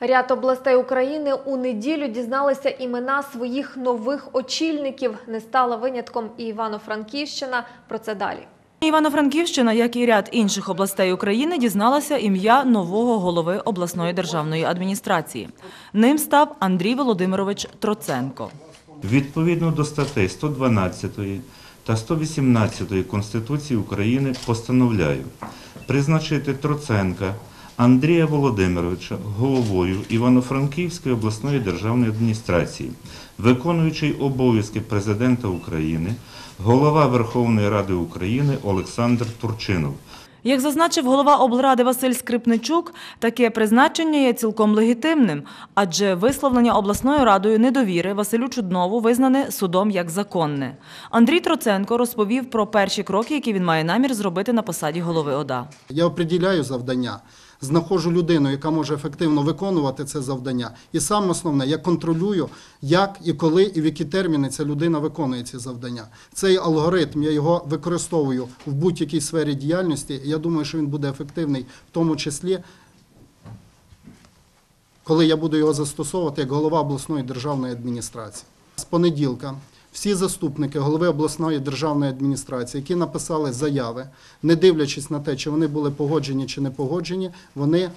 Ряд областей України у неділю дізналися імена своїх нових очільників. Не стала винятком і Івано-Франківщина. Про це далі. Івано-Франківщина, як і ряд інших областей України, дізналася ім'я нового голови обласної державної адміністрації. Ним став Андрій Володимирович Троценко. Відповідно до статей 112 та 118 Конституції України постановляю призначити Троценка Андрія Володимировича головою Івано-Франківської обласної державної адміністрації, виконуючий обов'язки президента України, голова Верховної Ради України Олександр Турчинов. Як зазначив голова облради Василь Скрипничук, таке призначення є цілком легітимним, адже висловлення обласною радою недовіри Василю Чуднову визнане судом як законне. Андрій Троценко розповів про перші кроки, які він має намір зробити на посаді голови ОДА. Я определяю завдання, знаходжу людину, яка може ефективно виконувати це завдання. І саме основне, я контролюю, як і коли, і в які терміни ця людина виконує ці завдання. Цей алгоритм я його використовую в будь-якій сфері діяльності. Я думаю, що він буде ефективний, в тому числі. Коли я буду його застосовувати як голова обласної державної адміністрації. З понеділка всі заступники голови обласної державної адміністрації, які написали заяви, не дивлячись на те, чи вони були погоджені чи не погоджені, вони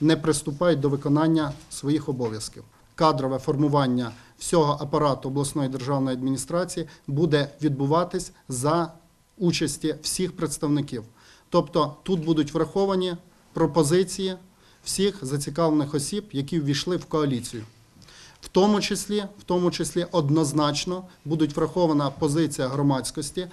не приступають до виконання своїх обов'язків. Кадрове формування всього апарату обласної державної адміністрації буде відбуватись за участі всіх представників. Тобто тут будуть враховані пропозиції всіх зацікавлених осіб, які ввійшли в коаліцію. В тому числі, в тому числі однозначно будуть врахована позиція громадськості.